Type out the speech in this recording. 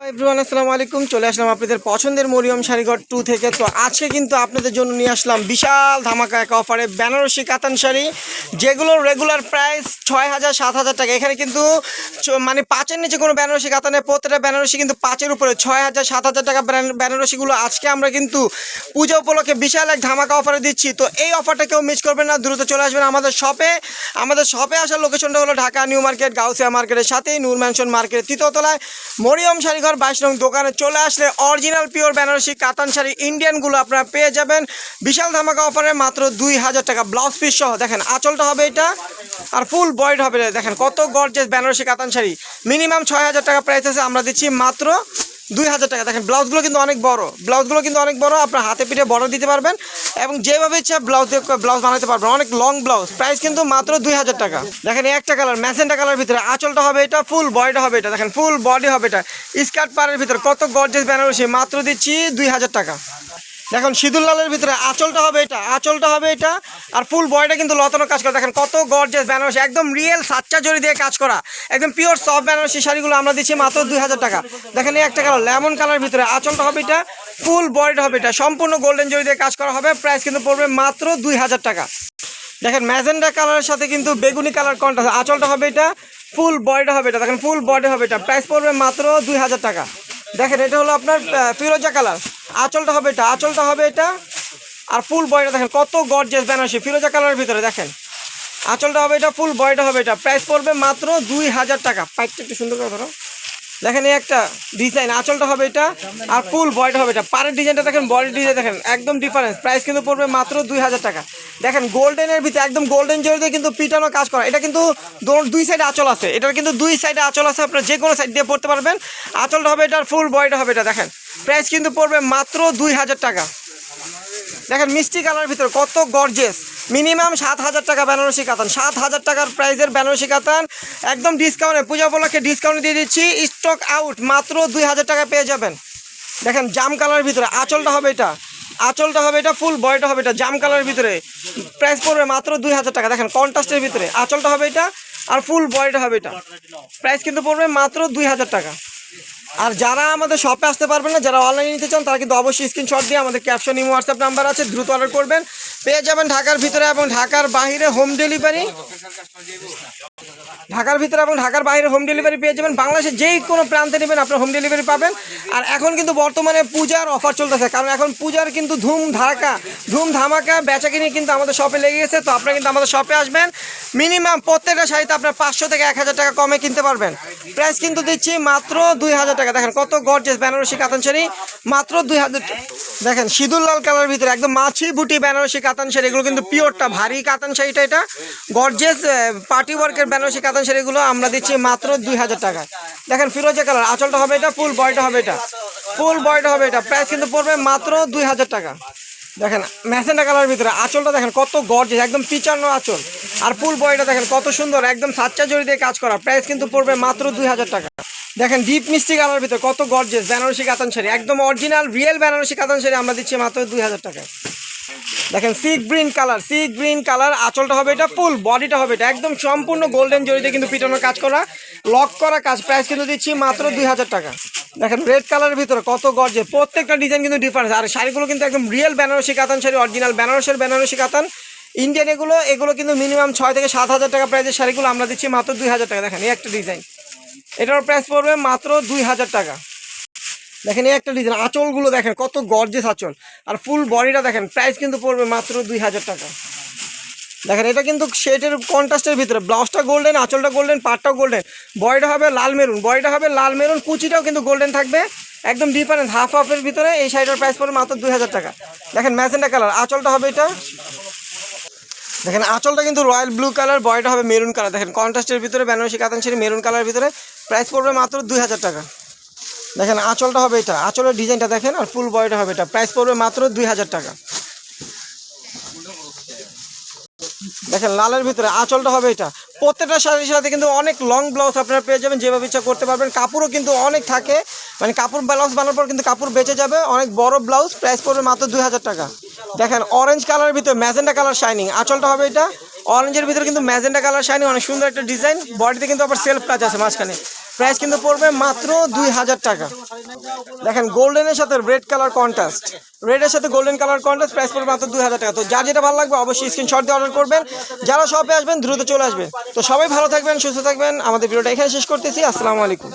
Everyone, আসসালামু আলাইকুম। চলে আসলাম আপনাদের পছন্দের মরিয়ম শাড়িঘর টু থেকে। তো আজকে কিন্তু আপনাদের জন্য নিয়ে আসলাম বিশাল ধামাকা এক অফারে বেনারসি কাতান শাড়ি, যেগুলোর রেগুলার প্রাইস ছয় হাজার, সাত হাজার টাকা। এখানে কিন্তু মানে পাঁচের নিচে কোনো বেনারসি কাতানে প্রত্যেকটা বেনারসি কিন্তু পাঁচের উপরে ছয় হাজার, সাত হাজার টাকা বেনারসিগুলো আজকে আমরা কিন্তু পূজা উপলক্ষে বিশাল এক ধামাকা অফারে দিচ্ছি। তো এই অফারটা কেউ মিস করবেন না, দ্রুত চলে আসবেন আমাদের শপে আমাদের শপে আসার লোকেশনটা হলো ঢাকা নিউ মার্কেট, গাউসিয়া মার্কেটের সাথেই নূর ম্যানশন মার্কেট তৃতীয়তলায় মরিয়ম শাড়িঘর বাইশ রং দোকানে চলে আসলে অরিজিনাল পিওর বেনারসি কাতান শাড়ি ইন্ডিয়ানগুলো আপনারা পেয়ে যাবেন। বিশাল ধামাকা অফারে মাত্র দুই হাজার টাকা ব্লাউজ পিস সহ। দেখেন, আঁচলটা হবে এটা, আর ফুল বয়েড হবে। দেখেন, কত গর্জেস বেনারসি কাতান শাড়ি। মিনিমাম ছয় হাজার টাকা প্রাইস আছে, আমরা দিচ্ছি মাত্র দুই হাজার টাকা। দেখেন, ব্লাউজগুলো কিন্তু অনেক বড়। ব্লাউজগুলো কিন্তু অনেক বড়। আপনার হাতে পিঠে বড় দিতে পারবেন এবং যেভাবে ইচ্ছা ব্লাউজ ব্লাউজ বানাতে পারবেন। অনেক লং ব্লাউজ। প্রাইস কিন্তু মাত্র দুই হাজার টাকা। দেখেন একটা কালার ম্যাসেন্টা কালার ভিতরে আঁচলটা হবে এটা ফুল বডিটা হবে এটা। দেখেন ফুল বডি হবে এটা। স্কার্ট পাড়ের ভিতরে কত গর্জেস বেনারসি মাত্র দিচ্ছি দুই হাজার টাকা। দেখুন, সিঁদুর লালের ভিতরে আঁচলটা হবে এটা, আঁচলটা হবে এটা, আর ফুল বয়টা কিন্তু লতানো কাজ করা। দেখেন কত গর্জেস বেনারসি, একদম রিয়েল সাচ্চা জড়ি দিয়ে কাজ করা, একদম পিওর সফট বেনারসি শাড়িগুলো আমরা দিচ্ছি মাত্র দুই হাজার টাকা। দেখেন এই একটা কালার লেমন কালার ভিতরে আঁচলটা হবে এটা ফুল বয়টা হবে এটা, সম্পূর্ণ গোল্ডেন জড়ি দিয়ে কাজ করা হবে প্রাইস কিন্তু পড়বে মাত্র দুই হাজার টাকা। দেখেন ম্যাজেন্ডা কালারের সাথে কিন্তু বেগুনি কালার কন্ট্রাস্ট আঁচলটা হবে এটা ফুল বডিটা হবে এটা, দেখেন ফুল বডি হবে এটা প্রাইস পড়বে মাত্র দুই হাজার টাকা। দেখেন, এটা হলো আপনার ফিরোজা কালার আঁচলটা হবে এটা, আঁচলটা হবে এটা। আর ফুল বডিটা দেখেন, কত গর্জেস বেনারসি, ফিরোজা কালারের ভিতরে দেখেন। আঁচলটা হবে এটা, ফুল বডিটা হবে এটা। প্রাইস পড়বে মাত্র দুই হাজার টাকা। পাইপটা একটু সুন্দর করে ধরো। দেখেন এই একটা ডিজাইন আঁচলটা হবে এটা, আর ফুল বডিটা হবে এটা। পাড়ের ডিজাইনটা দেখেন বডি ডিজাইন দেখেন, একদম ডিফারেন্স প্রাইস কিন্তু পড়বে মাত্র দুই হাজার টাকা। দেখেন গোল্ডেনের ভিতরে, একদম গোল্ডেন জড়িতে কিন্তু পিটানো কাজ করা। এটা কিন্তু দুই সাইডে আঁচল আছে। এটার কিন্তু দুই সাইডে আঁচল আছে, আপনার যে কোনো সাইড দিয়ে পড়তে পারবেন। আঁচলটা হবে এটার ফুল বডিটা হবে এটা, দেখেন। প্রাইস কিন্তু পড়বে মাত্র দুই হাজার টাকা। দেখেন, মিষ্টি কালার ভিতরে কত গর্জেস মিনিমাম সাত হাজার টাকা বেনারসি কাতান। সাত হাজার টাকার প্রাইসের বেনারসি কাতান। একদম ডিসকাউন্টে পূজা উপলক্ষে ডিসকাউন্ট দিয়ে দিচ্ছি। স্টক আউট মাত্র দুই হাজার টাকা পেয়ে যাবেন। দেখেন, জাম কালার ভিতরে আঁচলটা হবে এটা। আঁচলটা হবে এটা ফুল বয়টা হবে এটা, জাম কালার ভিতরে। প্রাইস পড়বে মাত্র দুই হাজার টাকা। দেখেন কন্ট্রাস্টের ভিতরে আঁচলটা হবে এটা আর ফুল বয়টা হবে এটা। প্রাইস কিন্তু পড়বে মাত্র দুই হাজার টাকা। আর যারা আমাদের শপে আসতে পারবেন না, যারা অনলাইনে নিতে চান, তারা কিন্তু অবশ্যই স্ক্রিনশট দিয়ে আমাদের ক্যাপশন ইমো হোয়াটসঅ্যাপ নাম্বার আছে, দ্রুত অর্ডার করবেন। পেয়ে যাবেন ঢাকার ভিতরে এবং ঢাকার বাহিরে হোম ডেলিভারি ঢাকার ভিতরে এবং ঢাকার বাইরে হোম ডেলিভারি পেয়ে যাবেন। বাংলাদেশের যেই কোনো প্রান্তে নেবেন আপনার হোম ডেলিভারি পাবেন। আর এখন কিন্তু বর্তমানে পূজার অফার চলতেছে, কারণ এখন পূজার কিন্তু ধুম ধারাকা ধুম ধামাকা বেচা কিনে কিন্তু আমাদের শপে লেগে গেছে। তো আপনারা কিন্তু আমাদের শপে আসবেন। মিনিমাম প্রত্যেকটা শাড়িতে আপনার পাঁচশো থেকে এক হাজার টাকা কমে কিনতে পারবেন। প্রাইস কিন্তু দিচ্ছি মাত্র দুই হাজার টাকা, দেখেন কত গর্জেস বেনারসি কাতান শাড়ি। মাত্র দুই হাজার দেখেন সিঁদুর লাল কালার ভিতরে একদম মাছি বুটি বেনারসি কাতান শাড়ি, এগুলো কিন্তু পিওরটা ভারী কাতান শাড়িটা এটা। গর্জেস পার্টি ওয়ার্কের বেনারসি কাতান শাড়িগুলো আমরা দিচ্ছি মাত্র দুই হাজার টাকা দেখেন ফিরোজা কালার, আঁচলটা হবে এটা ফুল বয়টা হবে এটা। ফুল বয়টা হবে এটা প্রাইস কিন্তু পড়বে মাত্র দুই হাজার টাকা। দেখেন, ম্যাসেন্ডা কালার ভিতরে আঁচলটা দেখেন কত গর্জেস একদম পিচান্ন আঁচল। আর ফুল বয়টা দেখেন কত সুন্দর, একদম সাচ্চা জড়ি দিয়ে কাজ করা প্রাইস কিন্তু পড়বে মাত্র দুই হাজার টাকা। দেখেন ডিপ মিষ্টি কালার ভিতরে কত গর্জেস বেনারসি কাতান শাড়ি, একদম অরিজিনাল রিয়েল বেনারসি কাতান শাড়ি আমরা দিচ্ছি মাত্র দুই হাজার টাকা দেখেন sea green colour sea green colour আঁচলটা হবে এটা ফুল বডিটা হবে এটা একদম সম্পূর্ণ গোল্ডেন জড়িতে কিন্তু পিটানোর কাজ করা লক করা কাজ প্রাইস কিন্তু দিচ্ছি মাত্র দুই হাজার টাকা। দেখেন রেড কালারের ভিতরে কত গর্জে প্রত্যেকটা ডিজাইন কিন্তু ডিফারেন্স আর শাড়িগুলো কিন্তু একদম রিয়েল বেনারসি কাতান শাড়ি অরিজিনাল বেনারসের বেনারসি কাতান। ইন্ডিয়ান এগুলো এগুলো কিন্তু মিনিমাম ছয় থেকে সাত হাজার টাকা প্রাইসের শাড়িগুলো আমরা দিচ্ছি মাত্র দুই হাজার টাকা। দেখেন এই একটা ডিজাইন এটার প্রাইস পড়বে মাত্র দুই হাজার টাকা। দেখেন এই একটা ডিজাইন আঁচলগুলো দেখেন, কত গর্জেস আঁচল। আর ফুল বডিটা দেখেন প্রাইস কিন্তু পড়বে মাত্র দুই হাজার টাকা। দেখেন, এটা কিন্তু শেডের কন্ট্রাস্টের ভিতরে ব্লাউজটা গোল্ডেন আঁচলটা গোল্ডেন পাটটাও গোল্ডেন বডিটা হবে লাল মেরুন বডিটা হবে লাল মেরুন, কুচিটাও কিন্তু গোল্ডেন থাকবে। একদম ডিফারেন্ট হাফ হাফের ভিতরে এই শাড়িটার প্রাইস পড়বে মাত্র দুই হাজার টাকা। দেখেন ম্যাজেন্ডা কালার আঁচলটা হবে এটা। দেখেন, আঁচলটা কিন্তু রয়্যাল ব্লু কালার বয়টা হবে মেরুন কালার। দেখেন, কন্ট্রাস্টের ভিতরে বেনারসি কাতান শাড়ি মেরুন কালার ভিতরে প্রাইস পড়বে মাত্র দুই হাজার টাকা। দেখেন, আঁচলটা হবে এটা, আঁচলের ডিজাইনটা দেখেন, আর ফুল বয়টা হবে এটা, প্রাইস পড়বে মাত্র দুই হাজার টাকা। দেখেন, লালের ভিতরে আঁচলটা হবে এটা। প্রত্যেকটা শাড়ির সাথে কিন্তু অনেক লং ব্লাউজ আপনারা পেয়ে যাবেন, যেভাবে ইচ্ছা করতে পারবেন। কাপড়ও কিন্তু অনেক থাকে মানে কাপড় ব্লাউজ বানানোর পর কিন্তু কাপড় বেঁচে যাবে, অনেক বড় ব্লাউজ প্রাইস পড়বে মাত্র দুই হাজার টাকা। দেখেন অরেঞ্জ কালারের ভিতরে ম্যাজেন্ডা কালার শাইনিং আঁচলটা হবে এটা। অরেঞ্জের ভিতরে কিন্তু ম্যাজেন্ডা কালার শাইনিং অনেক সুন্দর একটা ডিজাইন বডিতে কিন্তু আবার সেলফ কাজ আছে মাঝখানে। প্রাইস কিন্তু পড়বে মাত্র দুই হাজার টাকা। দেখেন গোল্ডেনের সাথে রেড কালার কন্ট্রাস্ট রেডের সাথে গোল্ডেন কালার কন্ট্রাস্ট প্রাইস পড়বে মাত্র দুই হাজার টাকা। তো যার যেটা ভালো লাগবে, অবশ্যই স্ক্রিনশট দিয়ে অর্ডার করবেন। যারা শপে আসবেন, দ্রুত চলে আসবেন তো সবাই ভালো থাকবেন, সুস্থ থাকবেন। আমাদের ভিডিওটা এখানে শেষ করতেছি। আসসালামু আলাইকুম।